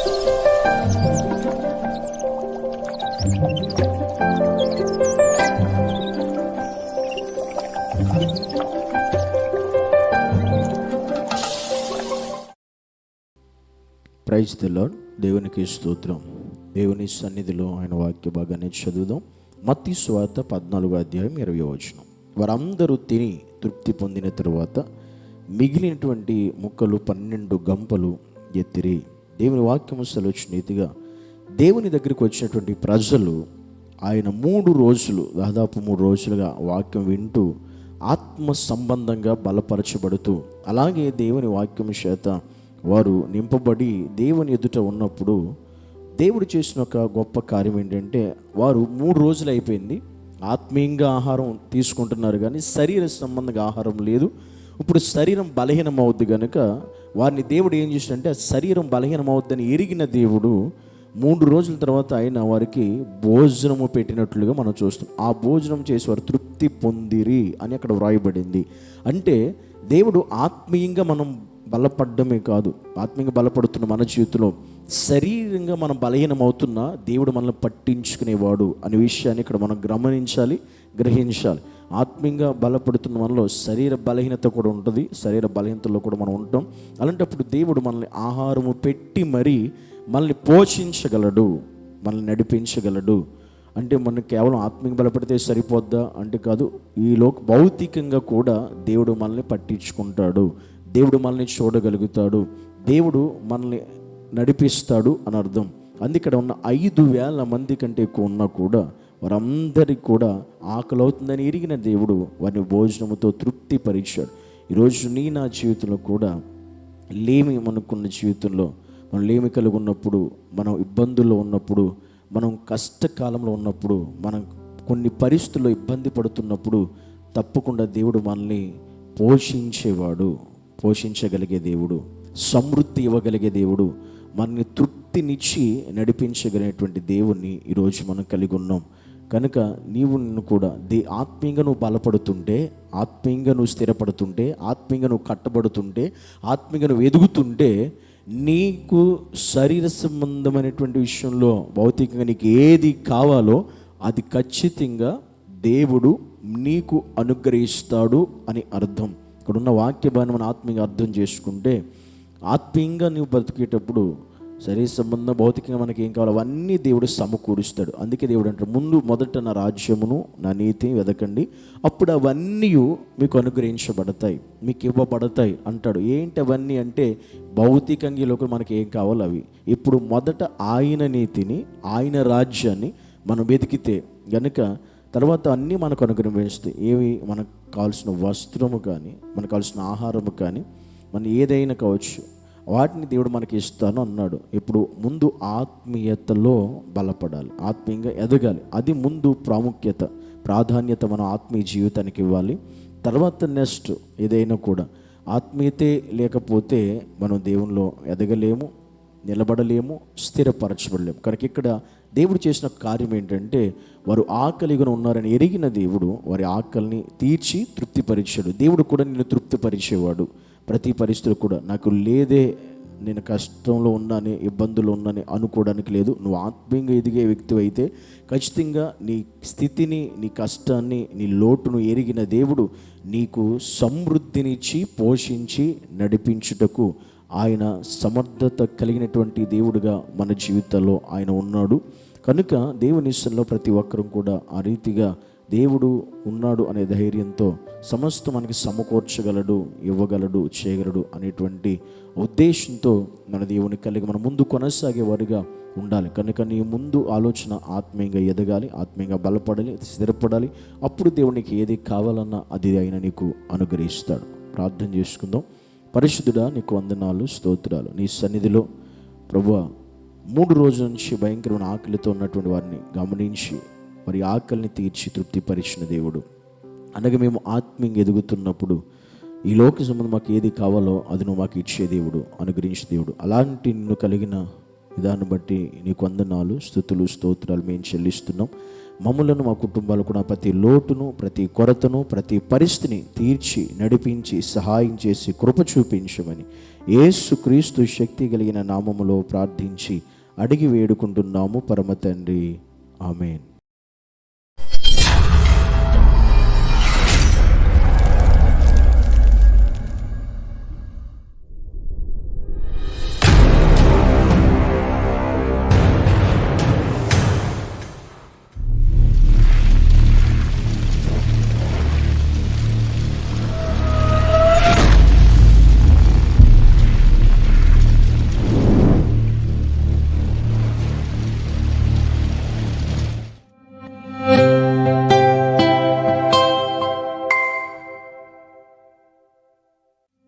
Praise దేవునికి స్తోత్రం. దేవుని సన్నిధిలో ఆయన వాక్య భాగాన్ని చదువుదాం. మత్తి స్వాత పద్నాలుగు అధ్యాయం ఇరవై వచనం. వారందరూ తిని తృప్తి పొందిన తరువాత మిగిలినటువంటి ముక్కలు పన్నెండు గంపలు ఎత్తిరి. దేవుని వాక్యము సెలవుచ్చినీతిగా దేవుని దగ్గరికి వచ్చినటువంటి ప్రజలు ఆయన మూడు రోజులు దాదాపు మూడు రోజులుగా వాక్యం వింటూ ఆత్మ సంబంధంగా బలపరచబడుతూ అలాగే దేవుని వాక్యం చేత వారు నింపబడి దేవుని ఎదుట ఉన్నప్పుడు దేవుడు చేసిన ఒక గొప్ప కార్యం ఏంటంటే వారు మూడు రోజులు అయిపోయింది. ఆత్మీయంగా ఆహారం తీసుకుంటున్నారు కానీ శరీర సంబంధంగా ఆహారం లేదు. ఇప్పుడు శరీరం బలహీనం అవుద్ది కనుక వారిని దేవుడు ఏం చేసినంటే ఆ శరీరం బలహీనం అవుద్దని ఎరిగిన దేవుడు మూడు రోజుల తర్వాత ఆయన వారికి భోజనము పెట్టినట్లుగా మనం చూస్తాం ఆ భోజనం చేసి వారు తృప్తి పొందిరి అని అక్కడ వ్రాయబడింది. అంటే దేవుడు ఆత్మీయంగా మనం బలపడమే కాదు ఆత్మీయంగా బలపడుతున్న మన జీవితంలో శరీరంగా మనం బలహీనం అవుతున్నా దేవుడు మనల్ని పట్టించుకునేవాడు అనే విషయాన్ని ఇక్కడ మనం గమనించాలి గ్రహించాలి. ఆత్మీయంగా బలపడుతున్న మనలో శరీర బలహీనత కూడా ఉంటుంది. శరీర బలహీనతలో కూడా మనం ఉంటాం. అలాంటప్పుడు దేవుడు మనల్ని ఆహారము పెట్టి మరీ మనల్ని పోషించగలడు. మనల్ని నడిపించగలడు. అంటే మనం కేవలం ఆత్మీయ బలపడితే సరిపోద్దా? అంటే కాదు. ఈలో భౌతికంగా కూడా దేవుడు మనల్ని పట్టించుకుంటాడు. దేవుడు మనల్ని చూడగలుగుతాడు. దేవుడు మనల్ని నడిపిస్తాడు అని అర్థం. అందుకే ఉన్న ఐదు వేల మంది కంటే ఎక్కువ ఉన్నా కూడా వారందరికీ కూడా ఆకలి అవుతుందని ఎరిగిన దేవుడు వారిని భోజనముతో తృప్తి పరీక్షాడు. ఈరోజు నీ నా జీవితంలో కూడా లేమి మనకున్న జీవితంలో మనం లేమి కలిగి ఉన్నప్పుడు మనం ఇబ్బందుల్లో ఉన్నప్పుడు మనం కష్టకాలంలో ఉన్నప్పుడు మనం కొన్ని పరిస్థితుల్లో ఇబ్బంది పడుతున్నప్పుడు తప్పకుండా దేవుడు మనల్ని పోషించేవాడు పోషించగలిగే దేవుడు సమృద్ధి ఇవ్వగలిగే దేవుడు మనని తృప్తినిచ్చి నడిపించగలిగినటువంటి దేవుణ్ణి ఈరోజు మనం కలిగి ఉన్నాం. కనుక నీవు నిన్ను కూడా దే ఆత్మీయంగా నువ్వు బలపడుతుంటే ఆత్మీయంగా నువ్వు స్థిరపడుతుంటే ఆత్మీయంగా నువ్వు కట్టబడుతుంటే ఆత్మీయంగా నువ్వు ఎదుగుతుంటే నీకు శరీర సంబంధమైనటువంటి విషయంలో భౌతికంగా నీకు ఏది కావాలో అది ఖచ్చితంగా దేవుడు నీకు అనుగ్రహిస్తాడు అని అర్థం. ఇక్కడున్న వాక్య బాణం ఆత్మీయంగా అర్థం చేసుకుంటే ఆత్మీయంగా నువ్వు బ్రతికేటప్పుడు శరీర సంబంధం భౌతికంగా మనకి ఏం కావాలో అవన్నీ దేవుడు సమకూరుస్తాడు. అందుకే దేవుడు అంటారు ముందు మొదట నా రాజ్యమును నా నీతి వెదకండి. అప్పుడు అవన్నీ మీకు అనుగ్రహించబడతాయి మీకు ఇవ్వబడతాయి అంటాడు. ఏంటి అవన్నీ అంటే భౌతికంగా లోకం మనకి ఏం కావాలో అవి. ఇప్పుడు మొదట ఆయన నీతిని ఆయన రాజ్యాన్ని మనం వెతికితే గనుక తర్వాత అన్నీ మనకు అనుగ్రహిస్తాయి. ఏవి? మనకు కావాల్సిన వస్త్రము కానీ మనకు కావాల్సిన ఆహారము కానీ మన ఏదైనా కావచ్చు. వాటిని దేవుడు మనకి ఇస్తాను అన్నాడు. ఇప్పుడు ముందు ఆత్మీయతలో బలపడాలి. ఆత్మీయంగా ఎదగాలి. అది ముందు ప్రాముఖ్యత ప్రాధాన్యత మన ఆత్మీయ జీవితానికి ఇవ్వాలి. తర్వాత నెక్స్ట్ ఏదైనా కూడా ఆత్మీయతే లేకపోతే మనం దేవునిలో ఎదగలేము నిలబడలేము స్థిరపరచబడలేము. కనుక ఇక్కడ దేవుడు చేసిన కార్యం ఏంటంటే వారు ఆకలిగా ఉన్నారని ఎరిగిన దేవుడు వారి ఆకలిని తీర్చి తృప్తిపరిచాడు. దేవుడు కూడా నిన్ను తృప్తిపరిచేవాడు. ప్రతి పరిస్థితులు కూడా నాకు లేదే నేను కష్టంలో ఉన్నాను ఇబ్బందులు ఉన్నాను అనుకోవడానికి లేదు. నువ్వు ఆత్మీయంగా ఎదిగే వ్యక్తి అయితే ఖచ్చితంగా నీ స్థితిని నీ కష్టాన్ని నీ లోటును ఎరిగిన దేవుడు నీకు సమృద్ధినిచ్చి పోషించి నడిపించుటకు ఆయన సమర్థత కలిగినటువంటి దేవుడుగా మన జీవితాల్లో ఆయన ఉన్నాడు. కనుక దేవుని ఇష్టంలో ప్రతి ఒక్కరూ కూడా ఆ రీతిగా దేవుడు ఉన్నాడు అనే ధైర్యంతో సమస్త మనకి సమకూర్చగలడు ఇవ్వగలడు చేయగలడు అనేటువంటి ఉద్దేశంతో మన దేవుని కలిగి మన ముందు కొనసాగే వారిగా ఉండాలి. కనుక నీ ముందు ఆలోచన ఆత్మీయంగా ఎదగాలి ఆత్మీయంగా బలపడాలి స్థిరపడాలి. అప్పుడు దేవునికి ఏది కావాలన్నా అది ఆయన నీకు అనుగ్రహిస్తాడు. ప్రార్థన చేసుకుందాం. పరిశుద్ధుడా నీకు వందనాలు స్తోత్రాలు. నీ సన్నిధిలో ప్రభు మూడు రోజుల నుంచి భయంకరమైన ఆకలితో ఉన్నటువంటి వారిని గమనించి మరి ఆకలిని తీర్చి తృప్తిపరిచిన దేవుడు. అనగా మేము ఆత్మీయంగా ఎదుగుతున్నప్పుడు ఈ లోక సంబంధం మాకు ఏది కావాలో అది నువ్వు మాకు ఇచ్చే దేవుడు అనుగ్రహించే దేవుడు. అలాంటి నిన్ను కలిగిన విధాన్ని బట్టి నీకు వందనాలు స్థుతులు స్తోత్రాలు మేము చెల్లిస్తున్నాం. మమ్ములను మా కుటుంబాలు కూడా ప్రతి లోటును ప్రతి కొరతను ప్రతి పరిస్థితిని తీర్చి నడిపించి సహాయం చేసి కృప చూపించమని ఏసు క్రీస్తు శక్తి కలిగిన నామములో ప్రార్థించి అడిగి వేడుకుంటున్నాము. పరమ తండ్రి. ఆమెన్.